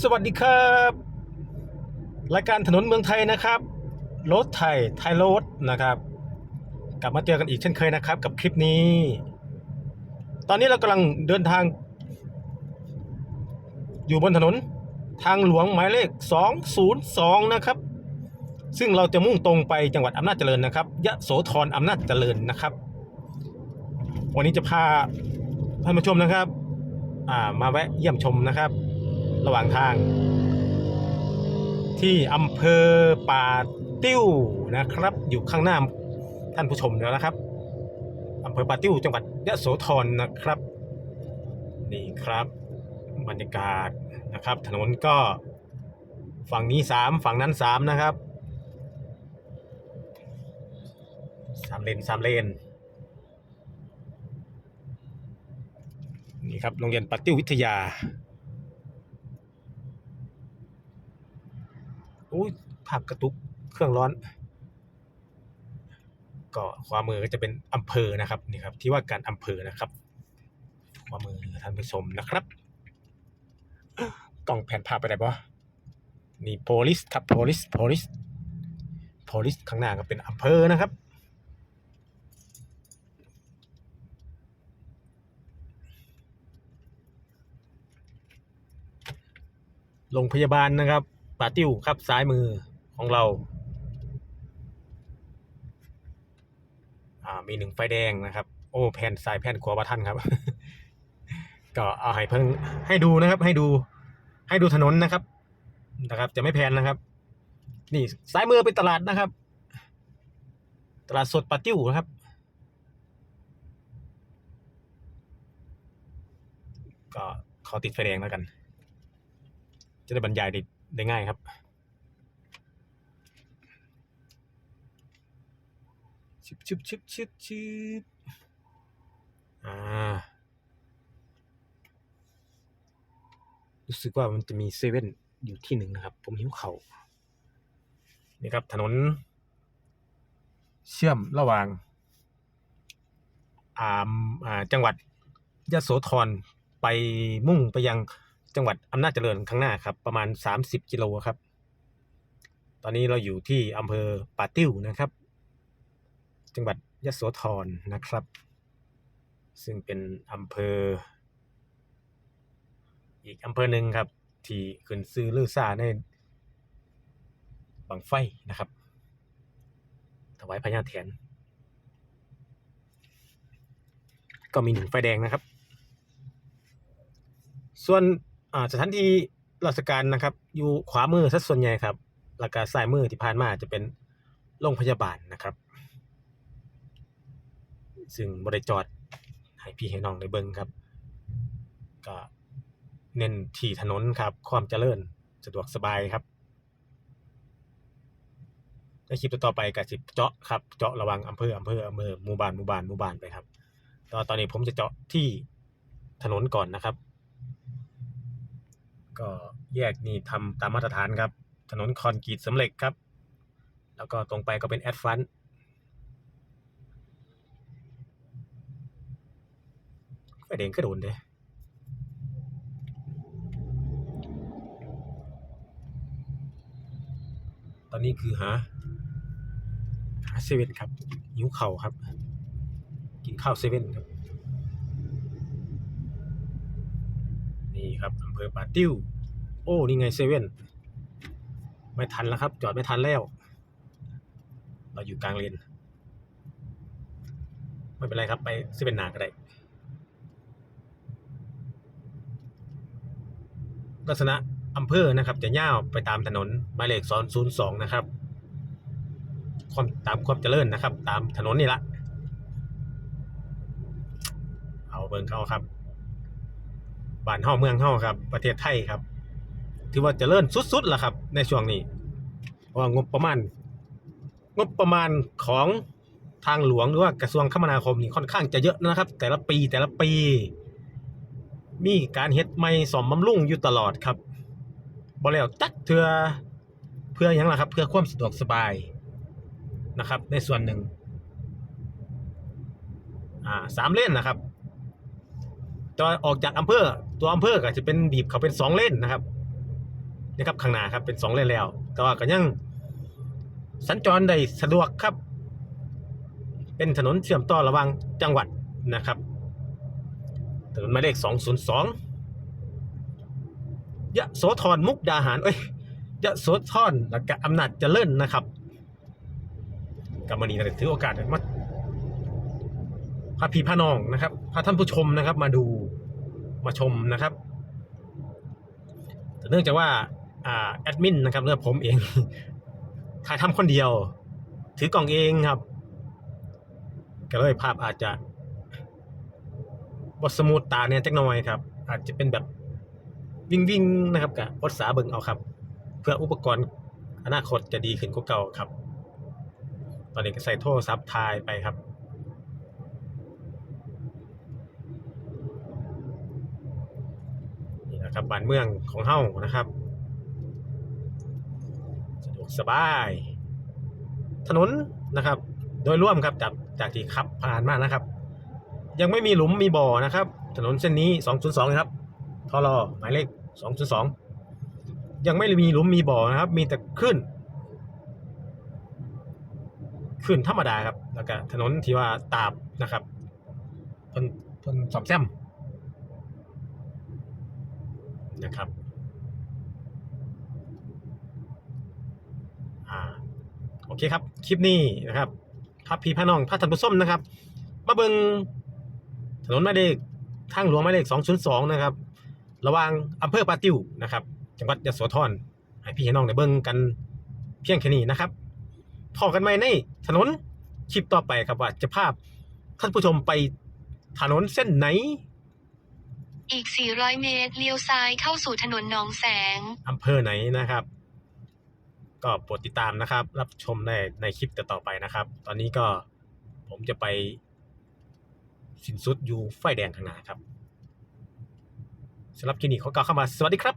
สวัสดีครับ รายการถนนเมืองไทยนะครับรถไทยไทยรถนะครับ กลับมาเจอกันอีกเช่นเคยนะครับ กับคลิปนี้ ตอนนี้เรากำลังเดินทาง อยู่บนถนนทางหลวงหมายเลข 202 นะครับ ซึ่งเราจะมุ่งตรงไปจังหวัดอำนาจเจริญนะครับยะโสธรอำนาจเจริญนะครับ วันนี้จะพาท่านผู้ชมนะครับ มาแวะเยี่ยมชมนะครับ ระหว่างทาง ที่อำเภอป่าติ้วนะครับ อยู่ข้างหน้าท่านผู้ชมแล้วนะครับอำเภอป่าติ้วจังหวัดยะโสธรนะครับ นี่ครับบรรยากาศนะครับ ถนนก็ฝั่งนี้สามฝั่งนั้นสามนะครับสามเลนสามเลนนี่ครับโรงเรียนปัตติววิทยาอุ้ยภาพกระตุกเครื่องร้อน ก็ความมือก็จะเป็นอำเภอนะครับนี่ครับ ที่ว่าการอำเภอนะครับความมือท่านผู้ชมนะครับกล้องแผ่นภาพไปไหนบ่นี่โพลิสครับโพลิสโพลิสโพลิสข้างหน้าก็เป็นอำเภอนะครับโรงพยาบาลนะครับป่าติ้วครับซ้ายมือ ของเราอ่ามีหนึ่งไฟแดงนะครับ โอ้แผ่นสายแผ่นขวาบะท่านครับ ก็เอาให้เพิ่งให้ดูนะครับ ให้ดู ให้ดูถนนนะครับ นะครับ จะไม่แพนนะครับ นี่ซ้ายมือเป็นตลาดนะครับ ตลาดสดปาติ้วนะครับ ก็ขอติดไฟแดงแล้วกัน จะได้บรรยายได้ง่ายครับ ชิบชิบชิบชิบชิบอ่า รู้สึกว่ามันจะมีเซเว่นอยู่ที่หนึ่งนะครับ ผมหิวเขา่านี่ครับถนน เชื่อมระหว่างอ่าอ่าจังหวัดยะโสธรไปมุ่งไปยังจังหวัดอำนาจเจริญข้างหน้าครับ ประมาณ 30 กิโลครับ ตอนนี้เราอยู่ที่อำเภอป่าติ้วนะครับ จังหวัดยะโสธรนะครับ ซึ่งเป็นอำเภอ อีกอำเภอหนึ่งครับ ที่ขึ้นซื้อลือซาในบังไฟนะครับ ถวายพญาแถน ก็มีหนึ่งไฟแดงนะครับ ส่วนสถานที่ราชการนะครับอยู่ขวามือสัดส่วนใหญ่ครับแล้วก็ซ้ายมือที่ผ่านมาจะเป็นโรงพยาบาลนะครับ ซึ่งบริจอดให้พี่ให้น้องได้เบิ่งครับ ก็เน้นที่ถนนครับ ความเจริญสะดวกสบายครับในคลิปต่อไปก็สิเจาะครับ เจาะระวังอำเภออำเภออำเภอหมู่บ้านหมู่บ้านหมู่บ้านไปครับตอนตอนนี้ผมจะเจาะที่ถนนก่อนนะครับ ก็แยกนี่ทำตามมาตรฐานครับ ถนนคอนกรีตสำเร็จครับ แล้วก็ตรงไปก็เป็นแอดฟันไฟ แดงก็โดนเด้ตอนนี้คือหา หาเซเว่นครับหิวเข่าครับ กินข้าวเซเว่นครับ นี่ครับอำเภอป่าติ้ว โอ้ นี่ไงเซเว่นไม่ทันแล้วครับ จอดไม่ทันแล้ว เราอยู่กลางเลนไม่เป็นไรครับ ไปเซเว่นนาก็ได้ ลักษณะอำเภอนะครับ จะย่าวไปตามถนนหมายเลข202นะครับความตามความเจริญนะครับ ตามถนนนี่ละเอาเบิ่งเข้าครับบ้านเฮาเมืองเฮาครับ ประเทศไทยครับ ถือว่าเจริญสุดๆล่ะครับ ในช่วงนี้เพราะว่างบประมาณ งบประมาณของทางหลวงหรือว่ากระทรวงคมนาคมนี่ค่อนข้างจะเยอะนะครับ แต่ละปีแต่ละปี มีการเฮ็ดใหม่ซ่อมบำรุงอยู่ตลอดครับบ่แล้วจักเทื่อเพื่อหยังล่ะครับ เพื่อความสะดวกสบายนะครับ ในส่วนหนึ่งอ่าสามเลนนะครับตัวออกจากอำเภอตัวอำเภอก็จะเป็นบีบเขาเป็นสองเลนนะครับนะครับข้างหน้าครับเป็นสองเลนแล้ว แต่ว่าก็ยังสัญจรได้สะดวกครับ เป็นถนนเชื่อมต่อระหว่างจังหวัดนะครับ ถนนหมายเลข202ยะโสธรมุกดาหารเอ้ยยะโสธรแล้วก็อำนาจเจริญนะครับกับวันนี้ก็ได้ถือโอกาสมาพาพี่พานองนะครับพาท่านผู้ชมนะครับ มาดูมาชมนะครับแต่เนื่องจากว่าอ่าแอดมินนะครับเรื่องผมเองถ่ายทำคนเดียว ถือกล่องเองครับ ก็เลยภาพอาจจะ บทสมูทตาเนี่ยจักหน่อยครับ อาจจะเป็นแบบวิ่งวิ่งๆนะครับกับภาษาเบิ่งเอาครับ เพื่ออุปกรณ์อนาคตจะดีขึ้นกว่าเก่าครับ ตอนนี้ก็ใส่โทรศัพท์ถ่ายไปครับนี่นะครับบ้านเมืองของเฮานะครับสะดวกสบาย ถนนนะครับ โดยร่วมครับจากจากที่ขับผ่านมานะครับ ยังไม่มีหลุมมีบ่อนะครับ ถนนเส้นนี้ 202นะครับทอรอหมายเลข 202 ยังไม่มีหลุมมีบ่อนะครับ มีแต่ขึ้น ขึ้นธรรมดาครับ แล้วก็ถนนที่ว่าตาบนะครับเพิ่นเพิ่นสอบแซมนะครับโอเคครับ คลิปนี้นะครับพับพีพาน้องพาท่านผู้ชมนะครับ มาเบิง ถนนหมายเลขทางหลวงหมายเลข202 นะครับ ระหว่างอำเภอปาติ้วนะครับ จังหวัดยโสธรให้พี่ให้น้องได้เบิ่งกันเพียงแค่นี้นะครับพอกันไหมในถนนคลิปต่อไปครับว่าจะภาพท่านผู้ชมไปถนนเส้นไหน อีก 400 เมตร เลี้ยวซ้ายเข้าสู่ถนนหนองแสง อำเภอไหนนะครับ ก็โปรดติดตามนะครับ รับชมในในคลิปต่อๆไปนะครับ ตอนนี้ก็ผมจะไป สินสุดอยู่ไฟแดงข้างหน้าครับสำหรับคลิปนี้ขอกล่าวเข้ามาสวัสดีครับ